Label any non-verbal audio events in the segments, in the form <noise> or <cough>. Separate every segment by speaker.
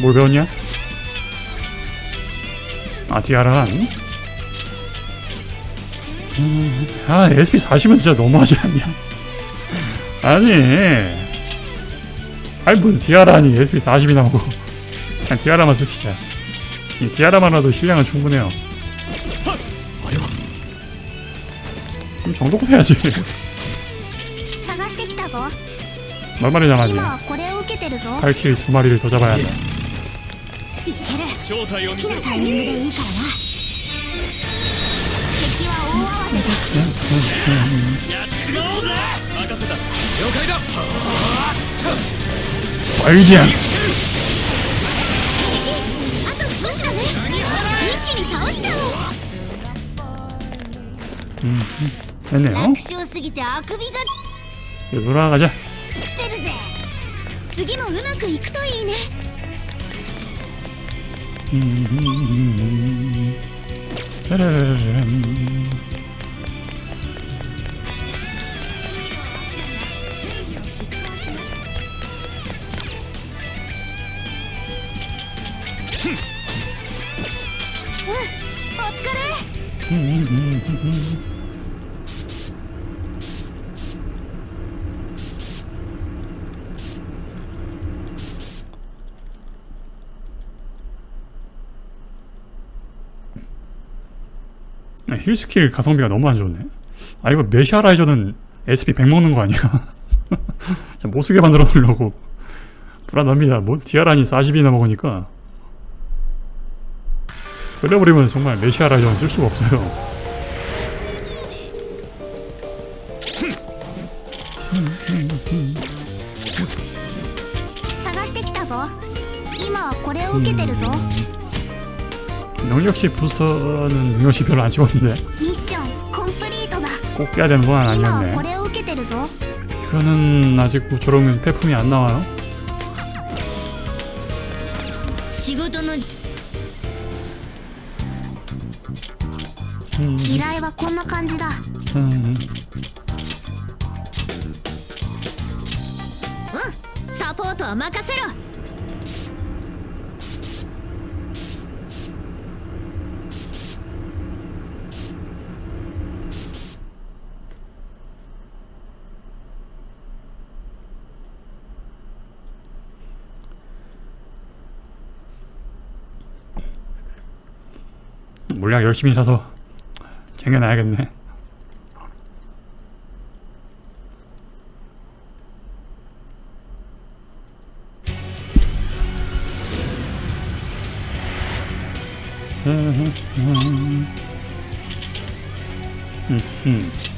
Speaker 1: 뭘 배웠냐? 아, 디아란. 음, 아, SP 40은 진짜 너무하지 않냐? 아니. 아니, 뭔 디아란이 SP 40이 나오고. 그냥 디아라만 씁시다. 이 디아라만으로도 실량은 충분해요. 그럼 정도고 해야지. 말말이 잘하지. 발키리 두 마리를 더 잡아야 돼.
Speaker 2: 발지야. 음. 음.
Speaker 1: 했네 요.
Speaker 3: 락쇼すぎてあくびが
Speaker 1: 돌아가 자.
Speaker 3: てるぜ。次もうまくいくといいね。うん、お疲れ。
Speaker 1: 힐 스킬 가성비가 너무 안 좋네. 아 이거 메시아라이저는 SP 100 먹는 거 아니야? <laughs> 진짜 못 쓰게 만들어 놓으려고 불안합니다. 뭐 디아란이 40이나 먹으니까 끌려버리면 정말 메시아라이저는 쓸 수가 없어요. <laughs>
Speaker 2: 探してきたぞ今はこれを受けてるぞ
Speaker 1: 능력치 부스터는 능력치 별로 안 찍었는데
Speaker 2: ミッションコンプリートだ
Speaker 1: 꼭 깨야 되는 건
Speaker 2: 今は
Speaker 1: 아니었네.
Speaker 2: これを受けてるぞ
Speaker 1: 이거는 아직 저런 폐품이 안 나와요.
Speaker 3: 仕事の
Speaker 1: 음,
Speaker 2: 依頼はこんな感じだ
Speaker 1: 음.
Speaker 3: サポートは任せろ
Speaker 1: 물량 열심히 사서 쟁여놔야겠네. 음, 음.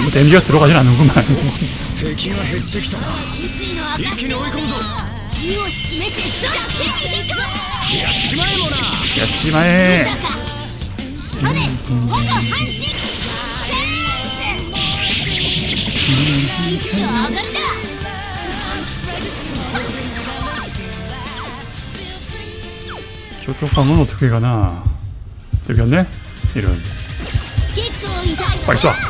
Speaker 1: 뭐 데미지가 들어가진 않는구만 야치마에 저쪽 방은 어떻게 가나? 들켰네? 이런 빨리 쏴!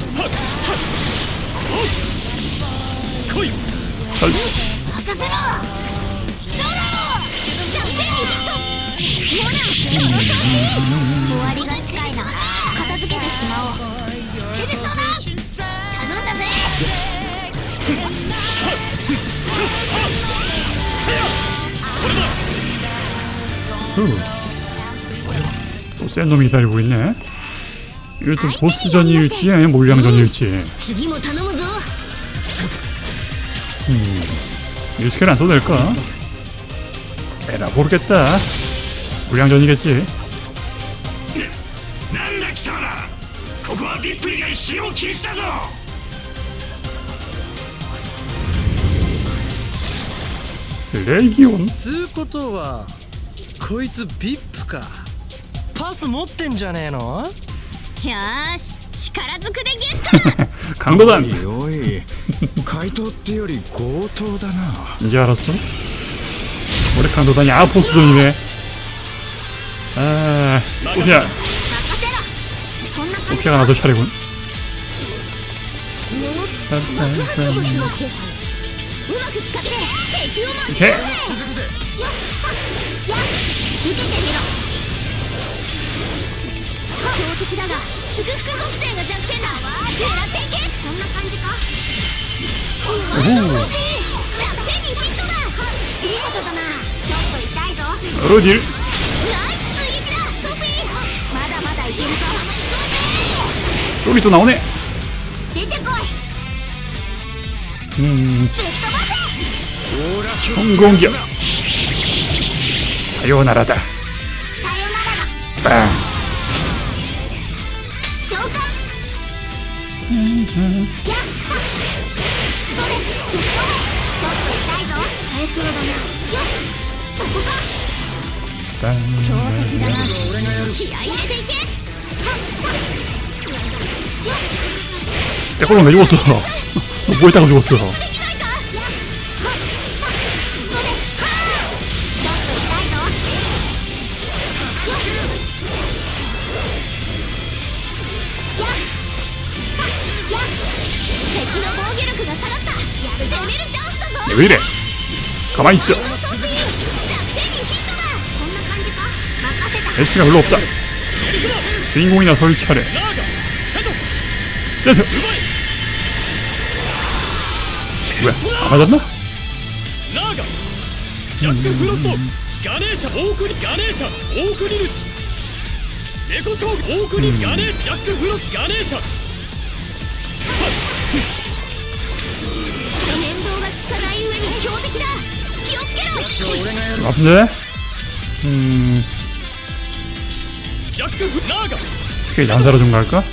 Speaker 1: 헐
Speaker 3: 任せろドロー着点にヒットほらその調子終わりが近いな片付けてしまおうヘルソナ頼んだぜ
Speaker 1: 또 센 놈이 기다리고 있네 이거 또 보스전일지 아니면 몰량전일지
Speaker 3: 次も頼むぞ
Speaker 1: 이 스킬 안 써도 될까? 에라 모르겠다 몰량전이겠지
Speaker 4: なんだ貴様らここはリップ以外使用禁止だぞ
Speaker 1: 레기온
Speaker 5: つうことはこいつ VIP かパス持ってんじゃねえの
Speaker 3: よーし力ずくでゲット
Speaker 1: 강도단
Speaker 4: おい<laughs> 怪盗ってより強盗だな
Speaker 1: 이제 알았어? 올해 강도단이 아 보스전이네 아 소피아
Speaker 3: 任せろこんな感じ
Speaker 1: 소피아가 나설 차례군
Speaker 3: 爆発物の気配うまく使って敵をも
Speaker 1: 오케이
Speaker 3: 感じか？おのロディルソフィーん。ョンゴン
Speaker 1: ギャ。さようならだ
Speaker 3: さよならだ。バーン。それぶっ飛べちょっと痛いぞ返すのだなよっそこか
Speaker 1: 빵.
Speaker 3: 強敵だな気合い入れていけはっはっよっ
Speaker 1: 때걸로 왜 죽었어 뭐 했다고 죽었어
Speaker 3: ウイレ。構いんすよ。フロプだ。リンゴになりしか
Speaker 4: れ。セ
Speaker 1: ントうわあだな。
Speaker 4: ナーガジャック・フロストガネーシャ・オークリ・ガネーシャ・オークリルシネコオークリ・ガネージャック・フロス・ガネーシャ。
Speaker 1: 같은데? 음. 스케일 난사로 좀 갈까?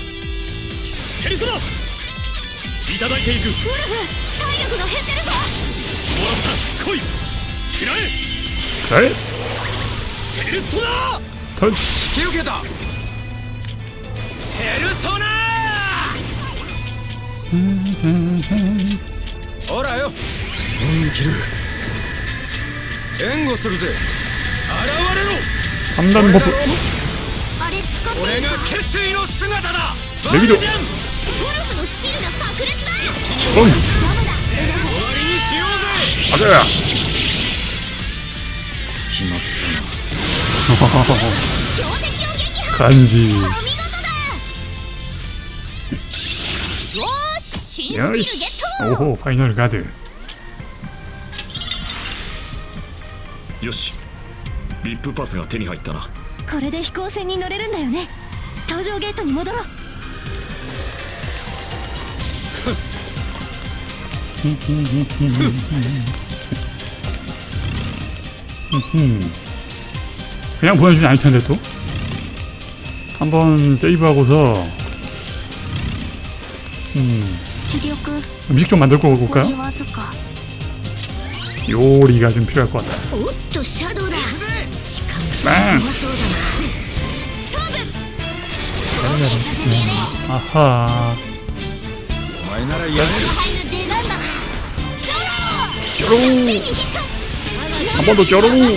Speaker 1: 그래?
Speaker 4: 털치 기우게다! 페르소나! 오라요? 음, 음, 음. 기름 援護するぜ。現れろ。
Speaker 1: 三段ボブ
Speaker 3: あれ使ってこ
Speaker 4: れが決意の姿だ。
Speaker 1: レビド。
Speaker 3: ゴルフのスキルが炸裂だ！おい。
Speaker 4: 終わりにしようぜ。
Speaker 1: あて
Speaker 4: 決まっ
Speaker 3: たな。感じ。よし新スキルゲット！
Speaker 1: おおファイナル
Speaker 4: ガード。よしビップパスが手に入ったな
Speaker 6: これで飛行船に乗れるんだよね搭乗ゲートに戻ろう
Speaker 1: 그냥 보내주진 않을 텐데 또 한번 세이브하고서 음
Speaker 3: 気力
Speaker 1: 음식 좀 만들고 올까요? 요리가 좀 필요할 것 같다. 빵!
Speaker 3: 네. 음.
Speaker 1: 아하.
Speaker 3: 쪼로!
Speaker 1: 한 번 더
Speaker 3: 쪼로! 음.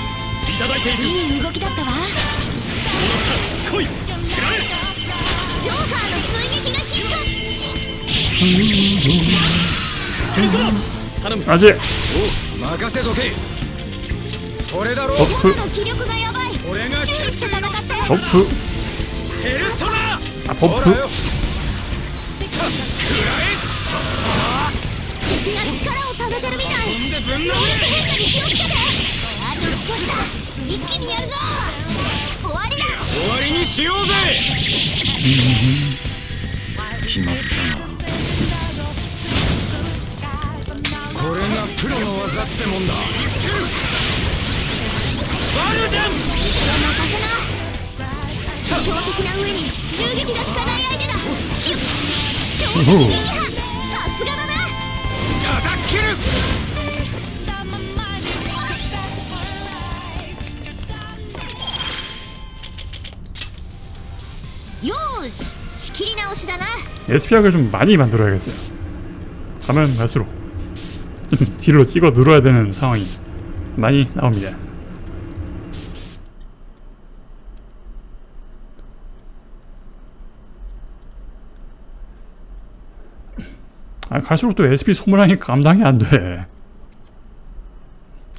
Speaker 3: ただいてい
Speaker 7: る。
Speaker 3: いい動きだったわ。
Speaker 7: もった来いら
Speaker 3: ジョーカーの追撃が
Speaker 7: ケンサ頼む。
Speaker 1: マジお
Speaker 4: 任せとけ。これだろ。
Speaker 3: トップ。気力がやばい。
Speaker 4: 俺が
Speaker 3: 注意して戦って
Speaker 1: トッ
Speaker 4: プ。ヘルソナ。
Speaker 1: あ
Speaker 4: ポ
Speaker 3: ップ。力をためてるみたい。に気をつけて。あと少しだ。一気にやるぞ。終わりだ。
Speaker 4: 終わりにしようぜ。決まったな。これがプロの技ってもんだ。バルデン。
Speaker 3: 任せな強敵な上に銃撃が効かない相手だ。キュッ強敵撃破。さすがだな。
Speaker 4: 叩き切る
Speaker 1: SP약을 좀 많이 만들어야겠어요. 가면 갈수록 <laughs> 딜로 찍어 눌러야 되는 상황이 많이 나옵니다. 아 갈수록 또 SP 소모량이 감당이 안 돼.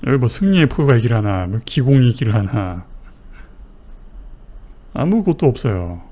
Speaker 1: 여기 뭐 승리의 포효가 있길 하나 뭐 기공이 있길 하나. 아무것도 없어요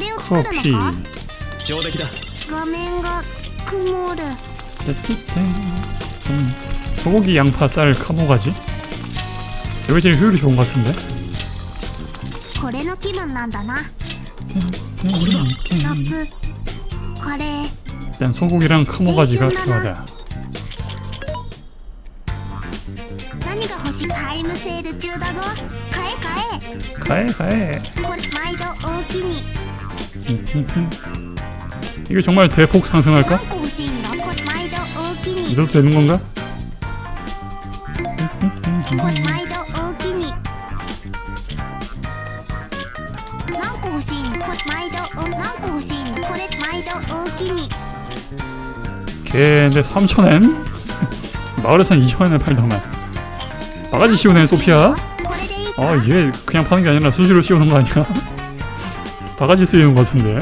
Speaker 3: 作る
Speaker 1: 커피
Speaker 3: のか
Speaker 7: 上出来だ
Speaker 3: 画面が曇る
Speaker 1: 음, 소고기 양파 쌀 카모가지 여기 제일 효율이 좋은 것 같은데
Speaker 3: これの気分なんだな夏カレー
Speaker 1: 일단 소고기랑 카모가지가 필요하다
Speaker 3: 何が欲しいタイムセール中だぞ買え買
Speaker 1: 가해 가해
Speaker 3: えこれ毎度大きに
Speaker 1: 이게 정말 대폭 상승할까? 이렇게 되는 건가? 걔인데 3천엔? <laughs> 마을에선 2천엔을 팔더만 바가지 씌우네 소피아 아얘 그냥 파는 게 아니라 수시로 씌우는 거 아니야? <laughs> 바가지 쓰이는 것 같은데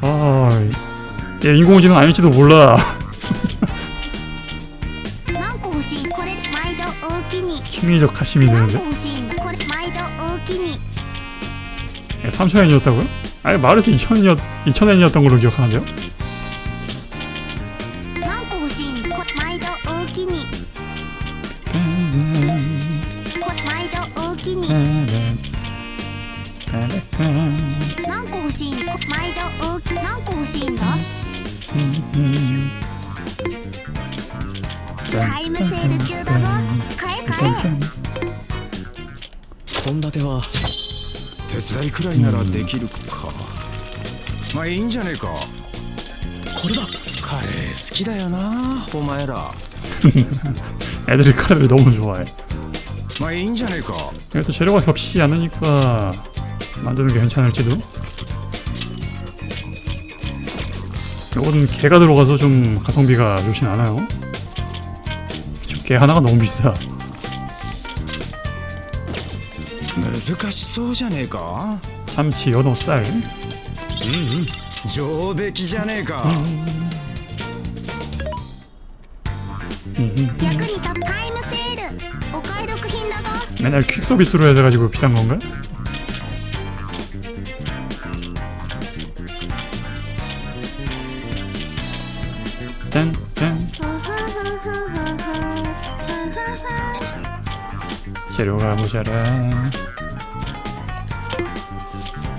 Speaker 1: 아, 예, 인공지능 아닌지도 몰라. <laughs> 심리적 가심이 되는데.
Speaker 3: 예,
Speaker 1: 3천엔이었다고요? 아니 말해서 2천엔이었던 걸로 기억하는데요.
Speaker 4: カレー好きだよなお前ら <laughs>
Speaker 1: 애들이 카레를 너무 좋아해
Speaker 4: まあいいんじゃねえか
Speaker 1: 이것도 재료가 겹치지 않으니까 만드는 게 괜찮을지도. 이건 개가 들어가서 좀 가성비가 좋진 않아요. 그쵸, 개 하나가 너무 비싸.
Speaker 4: 難しそうじゃねえか
Speaker 1: 참치, 연어, 쌀.
Speaker 4: 上出来じゃねえか、
Speaker 3: 役に立つタイムセールお買い得品だぞ
Speaker 1: 맨날 퀵 서비스로 해가지고 비싼 건가? 짠, 짠. 재료가 모자라.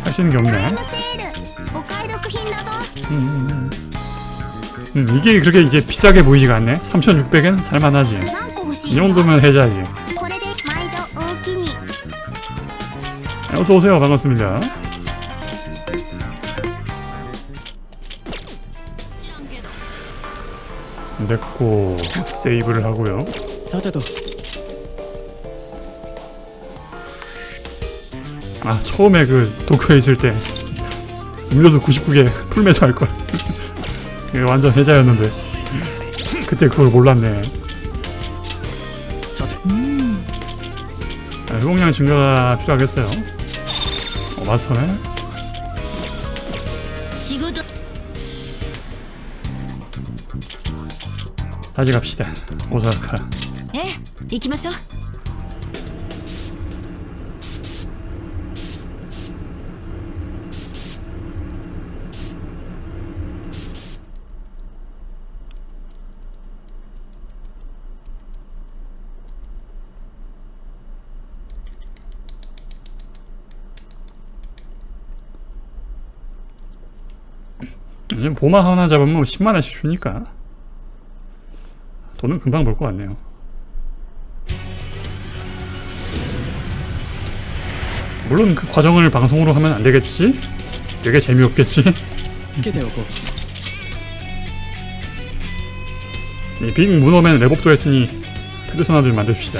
Speaker 1: 할 수 있는 게
Speaker 3: タイ
Speaker 1: 없네.
Speaker 3: ムセールお買い得品だぞ
Speaker 1: 음, 음, 이게 그렇게 이제 비싸게 보이지가 않네. 3600엔 살만하지. 이 정도면 해자지. 어서오세요. 반갑습니다. 됐고 세이브를 하고요. 아 처음에 그 도쿄에 있을 때 음료수 99개 풀매수 할걸. 완전 해자였는데 그때 그걸 몰랐네.
Speaker 7: 음.
Speaker 1: 아, 회복량 증가가 필요하겠어요. 어,
Speaker 3: 마스터네
Speaker 1: 다시 갑시다. 오사카.
Speaker 3: 예, 이기마쇼
Speaker 1: 왜냐면 보마 하나 잡으면 뭐 10만원씩 주니까 돈은 금방 벌 것 같네요 물론 그 과정을 방송으로 하면 안 되겠지? 되게 재미없겠지? 이 빅 문어맨 레복도 했으니 페르소나들 만듭시다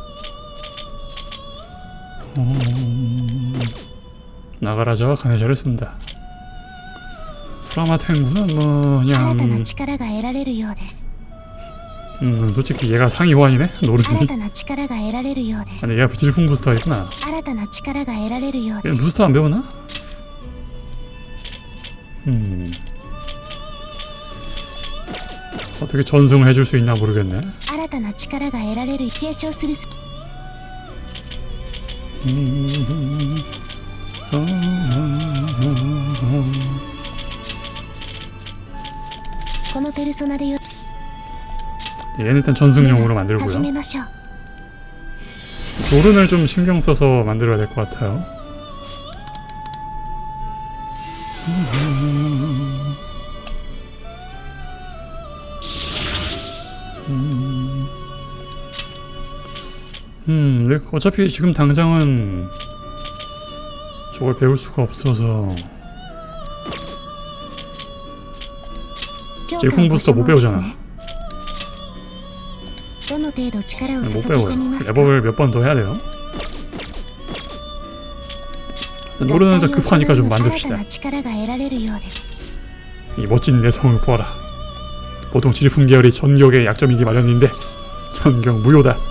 Speaker 1: 나가라자와 가네샤를 쓴다. 프라마탱구는 뭐 그냥 음 솔직히 얘가 상위 호환이네
Speaker 3: 노르니
Speaker 1: 아니 얘가 질풍 부스터겠구나. 부스터 안 배우나? 음. 어떻게 전승을 해줄 수 있나 모르겠네.
Speaker 3: 네,
Speaker 1: 얘는 일단 전승용으로 만들고요. 노른을 좀 신경 써서 만들어야 될 것 같아요. 안돼 어차피 지금 당장은 저걸 배울 수가 없어서.
Speaker 3: 제품
Speaker 1: 부스터 못 배우잖아. 못 배워요. 레버를 몇 번 더 해야 돼요. 노르는데 급하니까 좀 만듭시다. 이 멋진 내성을 보아라. 보통 지리풍 계열이 전격의 약점이기 마련인데 전격 무효다.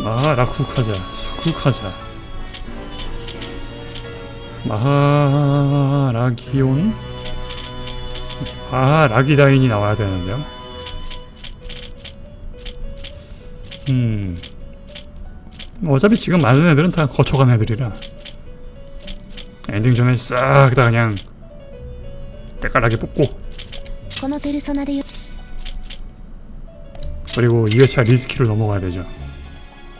Speaker 1: 마하 락쿡하자. 수쿡하자. 마하 라기온? 마하 라기다인이 나와야 되는데요? 음. 어차피 지금 많은 애들은 다 거쳐간 애들이라. 엔딩 전에 싹 다 그냥 때깔나게 뽑고.
Speaker 3: 그
Speaker 1: 그리고 2회차 리스키로 넘어가야 되죠.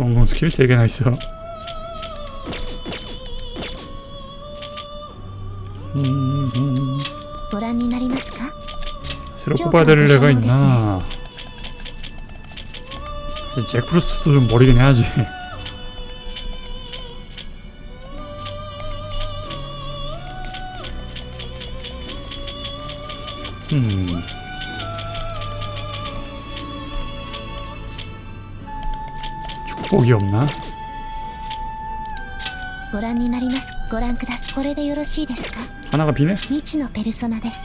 Speaker 1: 성공 스킬이 되게나 있어. 새로 뽑아야 될 애가 있나? 잭프로스트도 좀 버리긴 해야지. <laughs> 음. 축복이 없나?
Speaker 3: ご覧になりますご覧くださいこれでよろしいですか
Speaker 1: 하나가 비네?
Speaker 3: 未知のペルソナです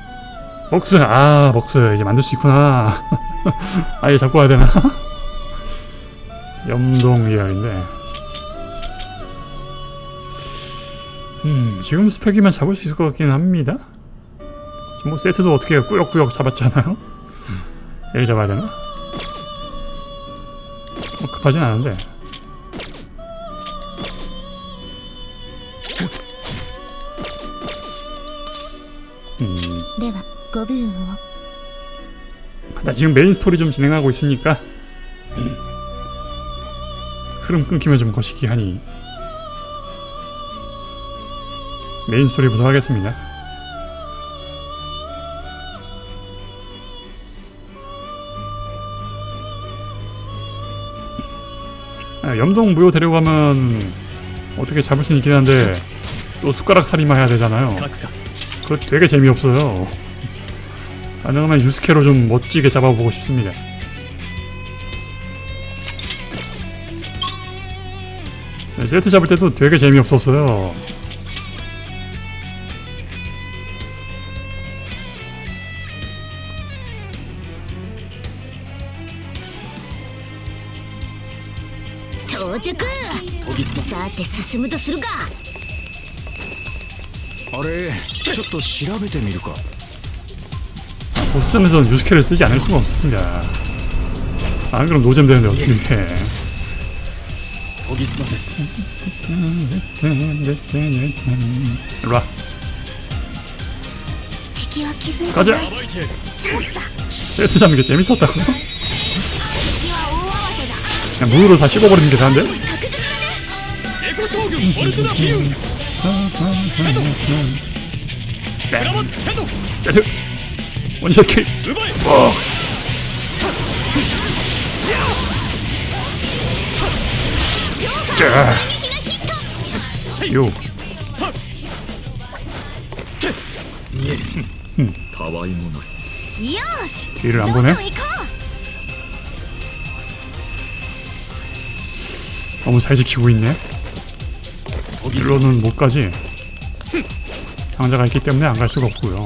Speaker 1: 먹스 아 먹스 이제 만들 수 있구나 <laughs> 아예 잡고 와야 되나 <laughs> 염동 ER인데 음 지금 스펙이면 잡을 수 있을 것 같긴 합니다 지금 뭐 세트도 어떻게 꾸역꾸역 잡았잖아요 얘를 잡아야 되나 뭐 급하진 않은데 지금 메인 스토리 좀 진행하고 있으니까 흐름 끊기면 좀 거시기 하니 메인 스토리부터 하겠습니다. 아, 염동 무효 데려가면 어떻게 잡을 수 있긴 한데 또 숟가락 살이만 해야 되잖아요. 그거 되게 재미없어요. 가능하면 유스케로 좀 멋지게 잡아보고 싶습니다. 네, 세트 잡을 때도 되게 재미없었어요.
Speaker 3: 到着
Speaker 7: 研ぎ澄ま
Speaker 3: さて進むとするか
Speaker 4: あれちょっと調べてみるか
Speaker 1: 보스전에서는 유스케를 쓰지 않을 수가 없습니다. 안 그럼 노잼 되는데 어떻게
Speaker 7: 거기 있으면
Speaker 1: 일로와. 가자! 세수 잡는 게 재밌었다고? 그냥 무으로 다 씹어버리는 게 다인데? 원샷킬
Speaker 7: 와 어.
Speaker 1: 자. 요.
Speaker 3: 다와이모노.
Speaker 1: 뒤를 안 보네. 너무 잘 지키고 있네. 일로는 못 가지. 상자가 있기 때문에 안 갈 수가 없고요.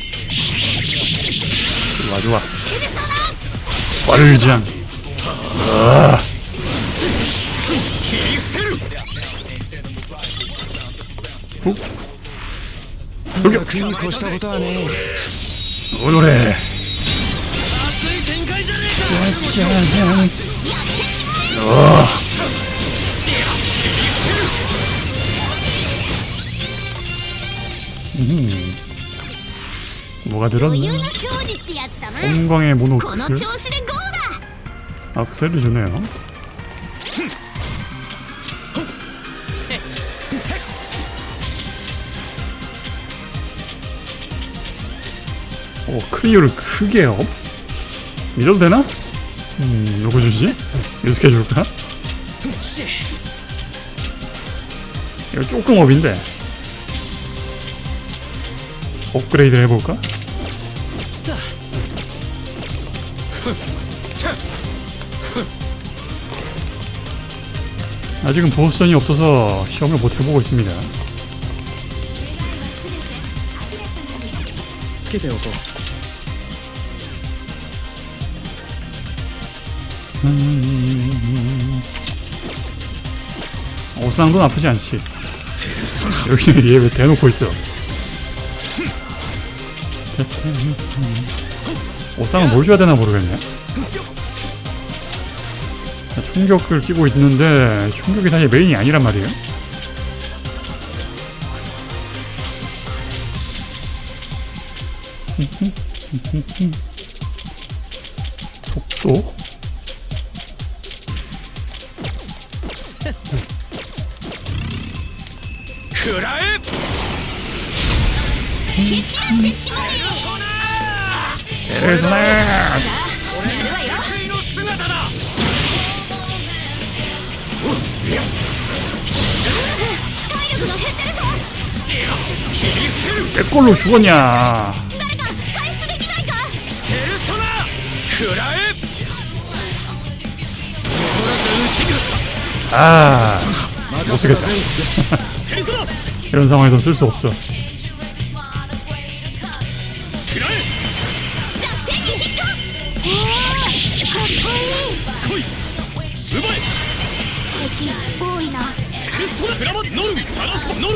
Speaker 1: 좋아 좋아 빠르장
Speaker 4: 아. 훅 돌격 오노래 짜
Speaker 1: 잔 어 음. 뭐가 들었나? 성광의 모노클 악셀을 좋네요 어, 오 크리오를 크게 업? 이래도 되나? 음 누구 주지? 유스케 줄까? 이거 조금 업인데 업그레이드 해볼까? 없다. 아직은 보수선이 없어서 시험을 못 해보고 있습니다.
Speaker 7: 스케이트 오고.
Speaker 1: 오상도 나쁘지 않지. 여기 얘왜 대놓고 있어? 옷상은 뭘 줘야 되나 모르겠네 총격을 끼고 있는데 총격이 사실 메인이 아니란 말이에요 속도?
Speaker 3: 그라이 제를
Speaker 1: 손에 내 걸로 죽었냐? 아 못쓰겠다. <laughs> 이런 상황에선 쓸 수 없어.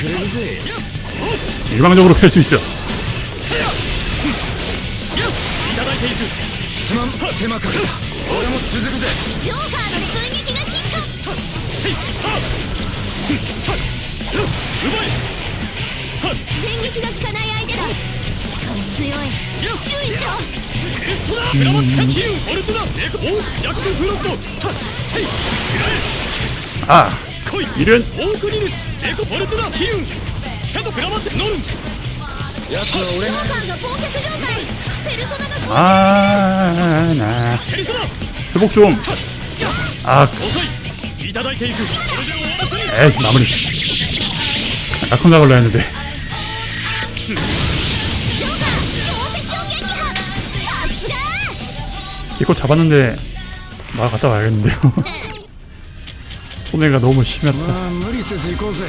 Speaker 1: 일방적으로 팰 수 있 어. 아 이런 아나. 회복 좀아. 에이 마무리. 나콘다 걸려 했는데. 이거 잡았는데 말 갔다 와야겠는데요. <laughs> 손해가 너무 심했다.
Speaker 4: まあ無理せず行こうぜ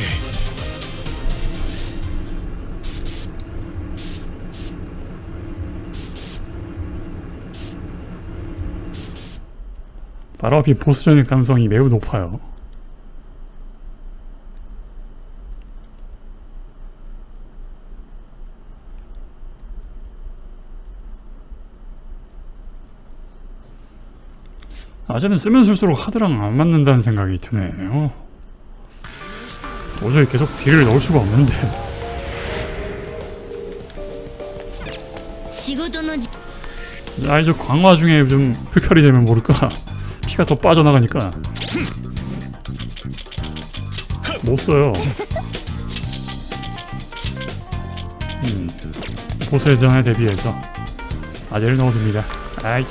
Speaker 1: 바로 앞이 보스전일 가능성이 매우 높아요. 낮에는 쓰면 쓸수록 하드랑 안 맞는다는 생각이 드네요. 도저히 계속 딜을 넣을 수가 없는데. 아 이제 강화 중에 좀 흡혈이 되면 모를까. 피가 더 빠져나가니까. 못 써요. 음, 보스에 대비해서 아재를 넣어둡니다. 아이